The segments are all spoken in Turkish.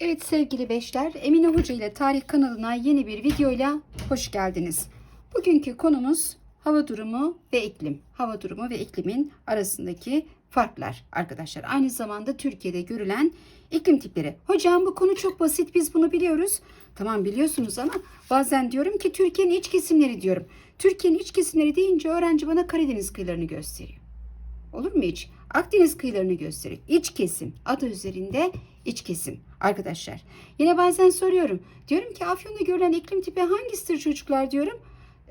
Evet sevgili beşler, Emine Hoca ile Tarih kanalına yeni bir videoyla hoş geldiniz. Bugünkü konumuz hava durumu ve iklim. Hava durumu ve iklimin arasındaki farklar arkadaşlar. Aynı zamanda Türkiye'de görülen iklim tipleri. Hocam bu konu çok basit biz bunu biliyoruz. Tamam biliyorsunuz ama bazen diyorum ki Türkiye'nin iç kesimleri diyorum. Türkiye'nin iç kesimleri deyince öğrenci bana Karadeniz kıyılarını gösteriyor. Olur mu hiç? Akdeniz kıyılarını gösterir. İç kesim. Adı üzerinde iç kesim. Arkadaşlar. Yine bazen soruyorum. Diyorum ki Afyon'da görülen iklim tipi hangisidir çocuklar diyorum.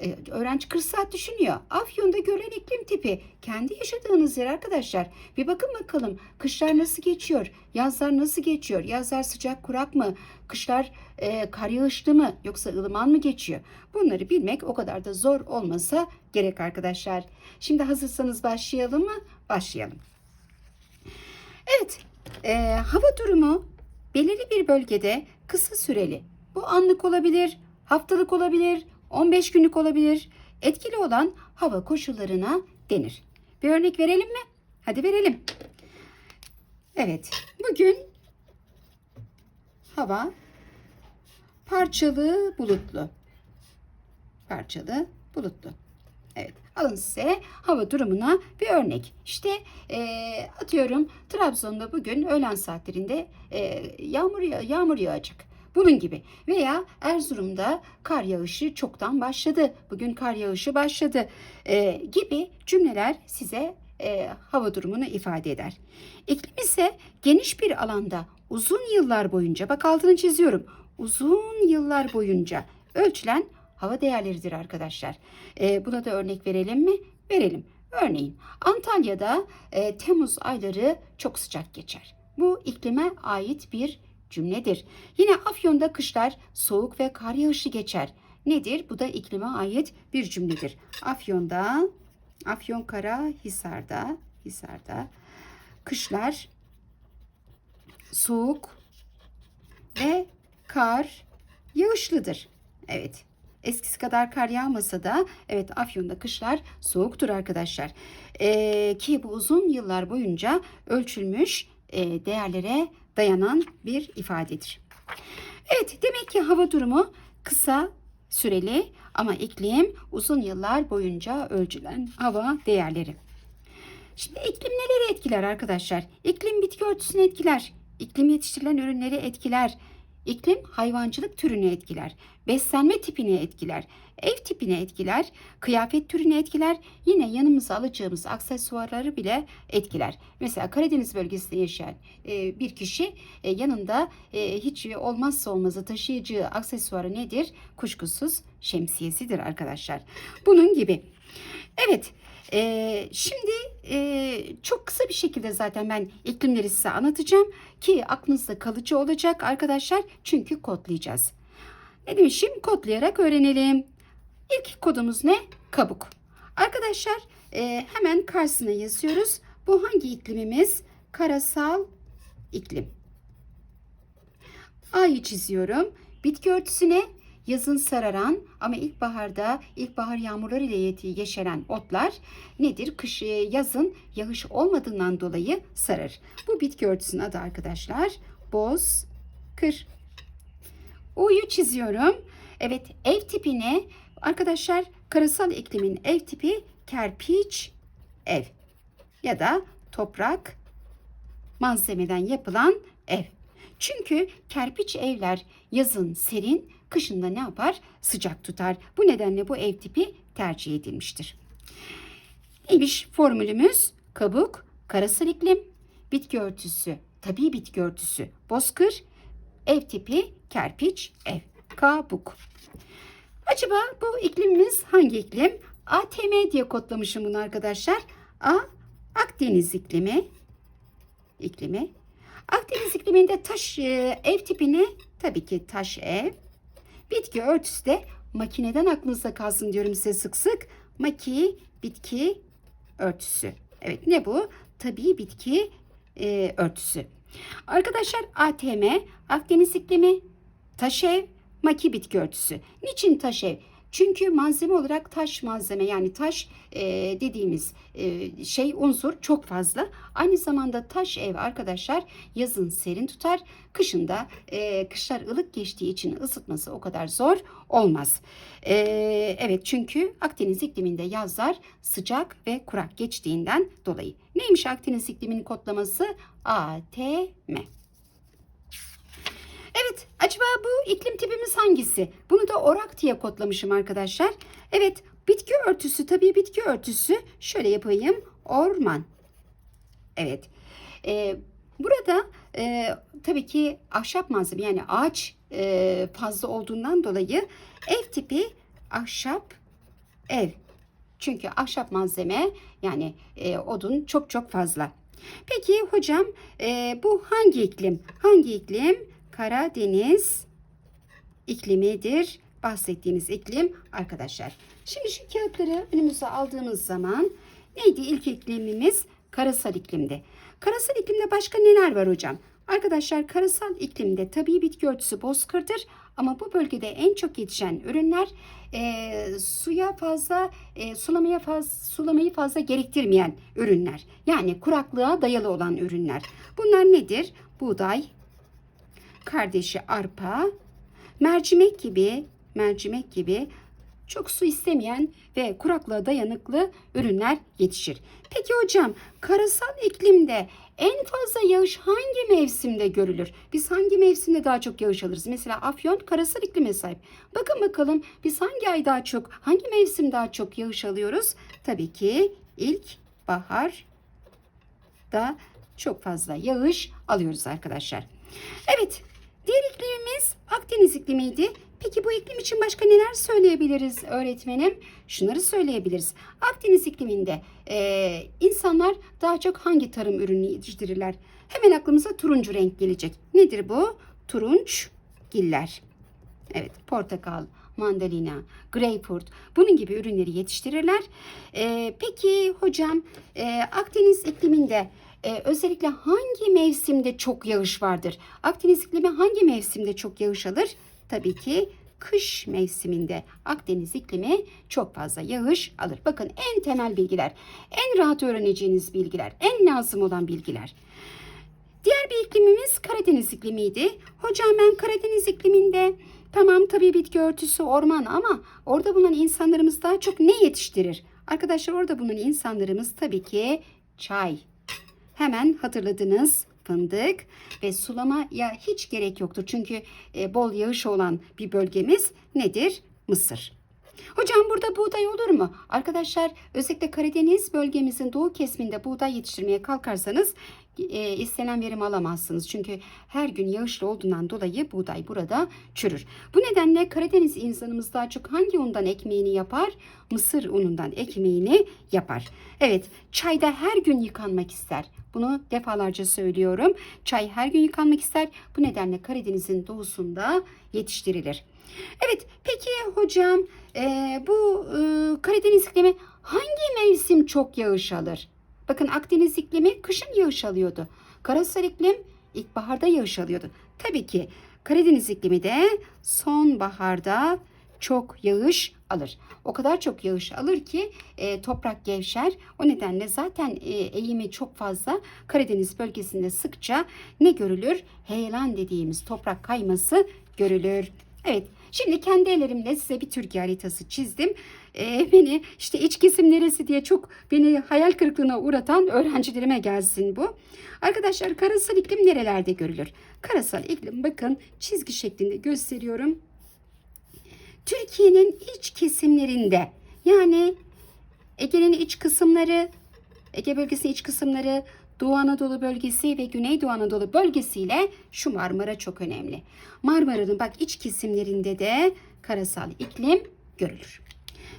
Ee, öğrenci 40 saat düşünüyor. Afyon'da görülen iklim tipi kendi yaşadığınız yer arkadaşlar. Bir bakın bakalım kışlar nasıl geçiyor? Yazlar nasıl geçiyor? Yazlar sıcak kurak mı? Kışlar e, kar yağışlı mı? Yoksa ılıman mı geçiyor? Bunları bilmek o kadar da zor olmasa gerek arkadaşlar. Şimdi hazırsanız başlayalım mı? Başlayalım. Evet, e, hava durumu belirli bir bölgede kısa süreli. Bu anlık olabilir, haftalık olabilir, 15 günlük olabilir. Etkili olan hava koşullarına denir. Bir örnek verelim mi? Hadi verelim. Evet, bugün hava parçalı bulutlu. Parçalı bulutlu. Evet. Alın hava durumuna bir örnek. İşte eee, atıyorum Trabzon'da bugün öğlen saatlerinde eee, yağmur yağ- yağmur yağacak. Bunun gibi. Veya Erzurum'da kar yağışı çoktan başladı. Bugün kar yağışı başladı. Eee, gibi cümleler size eee, hava durumunu ifade eder. İklim ise geniş bir alanda uzun yıllar boyunca bak altını çiziyorum. Uzun yıllar boyunca ölçülen hava değerleridir arkadaşlar. E, buna da örnek verelim mi? Verelim. Örneğin Antalya'da e, Temmuz ayları çok sıcak geçer. Bu iklime ait bir cümledir. Yine Afyon'da kışlar soğuk ve kar yağışı geçer. Nedir? Bu da iklime ait bir cümledir. Afyon'da, Afyonkara, Hisar'da, Hisar'da kışlar soğuk ve kar yağışlıdır. Evet. Eskisi kadar kar yağmasa da evet Afyon'da kışlar soğuktur arkadaşlar. Ee, ki bu uzun yıllar boyunca ölçülmüş e, değerlere dayanan bir ifadedir. Evet demek ki hava durumu kısa süreli ama iklim uzun yıllar boyunca ölçülen hava değerleri. Şimdi iklim neleri etkiler arkadaşlar? İklim bitki örtüsünü etkiler. İklim yetiştirilen ürünleri etkiler. İklim hayvancılık türünü etkiler. Beslenme tipini etkiler. Ev tipini etkiler. Kıyafet türünü etkiler. Yine yanımıza alacağımız aksesuarları bile etkiler. Mesela Karadeniz bölgesinde yaşayan e, bir kişi e, yanında e, hiç olmazsa olmazı taşıyacağı aksesuarı nedir? Kuşkusuz şemsiyesidir arkadaşlar. Bunun gibi. Evet. Ee, şimdi e, çok kısa bir şekilde zaten ben iklimleri size anlatacağım ki aklınızda kalıcı olacak arkadaşlar çünkü kodlayacağız. Ne demişim? Kodlayarak öğrenelim. İlk kodumuz ne? Kabuk. Arkadaşlar e, hemen karşısına yazıyoruz. Bu hangi iklimimiz? Karasal iklim. A'yı çiziyorum. Bitki örtüsüne yazın sararan ama ilkbaharda ilkbahar yağmurları ile yeşeren otlar nedir? Kış e, yazın yağış olmadığından dolayı sararır. Bu bitki örtüsünün adı arkadaşlar boz kır. U'yu çiziyorum. Evet ev tipine arkadaşlar karasal iklimin ev tipi kerpiç ev ya da toprak malzemeden yapılan ev. Çünkü kerpiç evler yazın serin, kışında ne yapar? Sıcak tutar. Bu nedenle bu ev tipi tercih edilmiştir. Neymiş formülümüz? Kabuk, karasal iklim, bitki örtüsü, tabii bitki örtüsü, bozkır, ev tipi, kerpiç, ev, kabuk. Acaba bu iklimimiz hangi iklim? ATM diye kodlamışım bunu arkadaşlar. A, Akdeniz iklimi, iklimi. Akdeniz ikliminde taş e, ev tipini tabii ki taş ev. Bitki örtüsü de makineden aklınızda kalsın diyorum size sık sık. Maki, bitki örtüsü. Evet ne bu? Tabii bitki e, örtüsü. Arkadaşlar ATM, Akdeniz iklimi, taş ev, maki bitki örtüsü. Niçin taş ev? Çünkü malzeme olarak taş malzeme yani taş e, dediğimiz e, şey unsur çok fazla. Aynı zamanda taş ev arkadaşlar yazın serin tutar. Kışın da e, kışlar ılık geçtiği için ısıtması o kadar zor olmaz. E, evet çünkü Akdeniz ikliminde yazlar sıcak ve kurak geçtiğinden dolayı. Neymiş Akdeniz ikliminin kodlaması? ATM. Acaba bu iklim tipimiz hangisi? Bunu da orak diye kodlamışım arkadaşlar. Evet, bitki örtüsü, tabii bitki örtüsü. Şöyle yapayım, orman. Evet, ee, burada e, tabii ki ahşap malzeme yani ağaç e, fazla olduğundan dolayı ev tipi ahşap ev. Çünkü ahşap malzeme yani e, odun çok çok fazla. Peki hocam e, bu hangi iklim? Hangi iklim? Karadeniz iklimidir bahsettiğimiz iklim arkadaşlar. Şimdi şu kağıtları önümüze aldığımız zaman neydi ilk iklimimiz? Karasal iklimdi. Karasal iklimde başka neler var hocam? Arkadaşlar karasal iklimde tabii bitki örtüsü bozkırdır ama bu bölgede en çok yetişen ürünler e, suya fazla e, sulamaya fazla sulamayı fazla gerektirmeyen ürünler. Yani kuraklığa dayalı olan ürünler. Bunlar nedir? Buğday, kardeşi arpa, mercimek gibi, mercimek gibi çok su istemeyen ve kuraklığa dayanıklı ürünler yetişir. Peki hocam, karasal iklimde en fazla yağış hangi mevsimde görülür? Biz hangi mevsimde daha çok yağış alırız? Mesela Afyon karasal iklime sahip. Bakın bakalım biz hangi ay daha çok, hangi mevsim daha çok yağış alıyoruz? Tabii ki ilk bahar da çok fazla yağış alıyoruz arkadaşlar. Evet, diğer iklimimiz Akdeniz iklimiydi. Peki bu iklim için başka neler söyleyebiliriz öğretmenim? Şunları söyleyebiliriz. Akdeniz ikliminde e, insanlar daha çok hangi tarım ürünü yetiştirirler? Hemen aklımıza turuncu renk gelecek. Nedir bu? Turunç giller. Evet, portakal, mandalina, greyfurt bunun gibi ürünleri yetiştirirler. E, peki hocam e, Akdeniz ikliminde ee, özellikle hangi mevsimde çok yağış vardır? Akdeniz iklimi hangi mevsimde çok yağış alır? Tabii ki kış mevsiminde Akdeniz iklimi çok fazla yağış alır. Bakın en temel bilgiler, en rahat öğreneceğiniz bilgiler, en lazım olan bilgiler. Diğer bir iklimimiz Karadeniz iklimiydi. Hocam ben Karadeniz ikliminde tamam tabii bitki örtüsü orman ama orada bulunan insanlarımız daha çok ne yetiştirir? Arkadaşlar orada bulunan insanlarımız tabii ki çay, hemen hatırladınız fındık ve sulamaya hiç gerek yoktur. Çünkü e, bol yağış olan bir bölgemiz nedir? Mısır. Hocam burada buğday olur mu? Arkadaşlar özellikle Karadeniz bölgemizin doğu kesiminde buğday yetiştirmeye kalkarsanız e, istenen verim alamazsınız. Çünkü her gün yağışlı olduğundan dolayı buğday burada çürür. Bu nedenle Karadeniz insanımız daha çok hangi undan ekmeğini yapar? Mısır unundan ekmeğini yapar. Evet çayda her gün yıkanmak ister. Bunu defalarca söylüyorum. Çay her gün yıkanmak ister. Bu nedenle Karadeniz'in doğusunda yetiştirilir. Evet peki hocam e, bu e, Karadeniz iklimi hangi mevsim çok yağış alır? Bakın Akdeniz iklimi kışın yağış alıyordu. Karasal iklim ilkbaharda yağış alıyordu. Tabii ki Karadeniz iklimi de sonbaharda çok yağış alır. O kadar çok yağış alır ki e, toprak gevşer. O nedenle zaten e, eğimi çok fazla. Karadeniz bölgesinde sıkça ne görülür? Heyelan dediğimiz toprak kayması görülür. Evet Şimdi kendi ellerimle size bir Türkiye haritası çizdim. Ee, beni işte iç kesim neresi diye çok beni hayal kırıklığına uğratan öğrencilerime gelsin bu. Arkadaşlar karasal iklim nerelerde görülür? Karasal iklim bakın çizgi şeklinde gösteriyorum. Türkiye'nin iç kesimlerinde yani Ege'nin iç kısımları, Ege bölgesinin iç kısımları, Doğu Anadolu bölgesi ve Güneydoğu Anadolu bölgesiyle şu Marmara çok önemli. Marmara'nın bak iç kesimlerinde de karasal iklim görülür.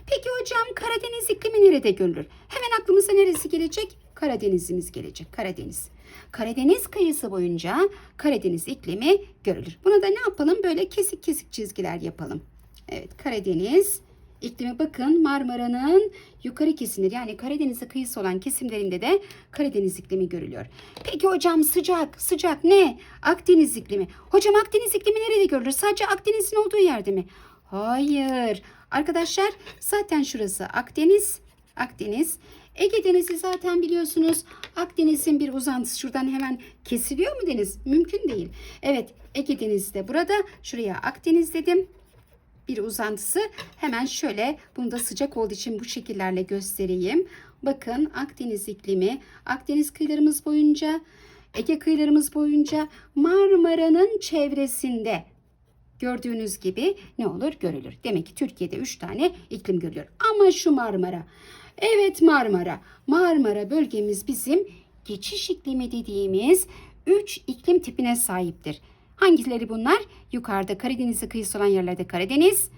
Peki hocam Karadeniz iklimi nerede görülür? Hemen aklımıza neresi gelecek? Karadeniz'imiz gelecek. Karadeniz. Karadeniz kıyısı boyunca Karadeniz iklimi görülür. Buna da ne yapalım? Böyle kesik kesik çizgiler yapalım. Evet Karadeniz iklimi bakın Marmara'nın yukarı kesimleri yani Karadeniz'e kıyısı olan kesimlerinde de Karadeniz iklimi görülüyor. Peki hocam sıcak sıcak ne? Akdeniz iklimi. Hocam Akdeniz iklimi nerede görülür? Sadece Akdeniz'in olduğu yerde mi? Hayır. Arkadaşlar zaten şurası Akdeniz. Akdeniz. Ege Denizi zaten biliyorsunuz. Akdeniz'in bir uzantısı. Şuradan hemen kesiliyor mu deniz? Mümkün değil. Evet Ege Denizi de burada. Şuraya Akdeniz dedim. Bir uzantısı. Hemen şöyle bunu da sıcak olduğu için bu şekillerle göstereyim. Bakın Akdeniz iklimi. Akdeniz kıyılarımız boyunca Ege kıyılarımız boyunca Marmara'nın çevresinde gördüğünüz gibi ne olur görülür. Demek ki Türkiye'de 3 tane iklim görülüyor. Ama şu Marmara. Evet Marmara. Marmara bölgemiz bizim geçiş iklimi dediğimiz 3 iklim tipine sahiptir. Hangileri bunlar? Yukarıda Karadeniz'e kıyısı olan yerlerde Karadeniz.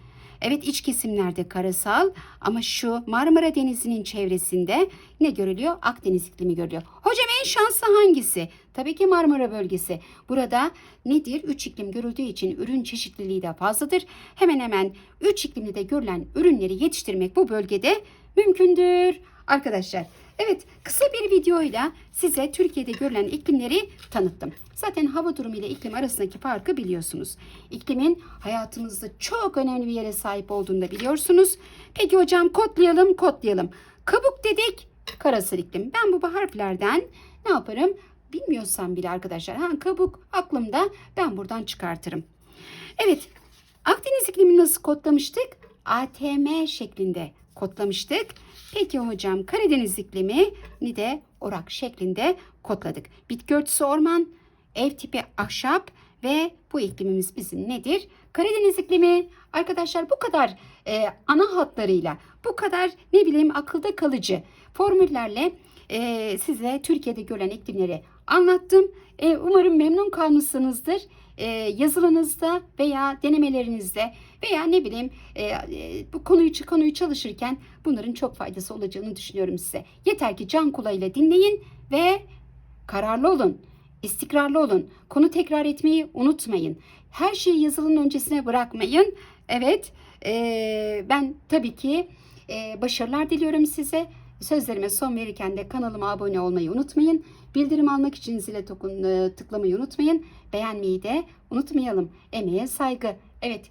Evet iç kesimlerde karasal ama şu Marmara Denizi'nin çevresinde ne görülüyor? Akdeniz iklimi görülüyor. Hocam en şanslı hangisi? Tabii ki Marmara bölgesi. Burada nedir? Üç iklim görüldüğü için ürün çeşitliliği de fazladır. Hemen hemen üç iklimde de görülen ürünleri yetiştirmek bu bölgede mümkündür. Arkadaşlar evet kısa bir videoyla size Türkiye'de görülen iklimleri tanıttım. Zaten hava durumu ile iklim arasındaki farkı biliyorsunuz. İklimin hayatımızda çok önemli bir yere sahip olduğunu da biliyorsunuz. Peki hocam kodlayalım kodlayalım. Kabuk dedik karasal iklim. Ben bu harflerden ne yaparım? Bilmiyorsam bile arkadaşlar. Ha, kabuk aklımda ben buradan çıkartırım. Evet Akdeniz iklimini nasıl kodlamıştık? ATM şeklinde kodlamıştık. Peki hocam Karadeniz iklimini de orak şeklinde kodladık. Bitki örtüsü orman, ev tipi ahşap ve bu iklimimiz bizim nedir? Karadeniz iklimi arkadaşlar bu kadar e, ana hatlarıyla bu kadar ne bileyim akılda kalıcı formüllerle e, size Türkiye'de görülen iklimleri anlattım. E, umarım memnun kalmışsınızdır. E, yazılınızda veya denemelerinizde veya ne bileyim e, e, bu konuyu konuyu çalışırken bunların çok faydası olacağını düşünüyorum size. Yeter ki can kulağıyla dinleyin ve kararlı olun. İstikrarlı olun. Konu tekrar etmeyi unutmayın. Her şeyi yazılının öncesine bırakmayın. Evet, e, ben tabii ki e, başarılar diliyorum size. Sözlerime son verirken de kanalıma abone olmayı unutmayın. Bildirim almak için zile e, tıklamayı unutmayın. Beğenmeyi de unutmayalım. Emeğe saygı. Evet,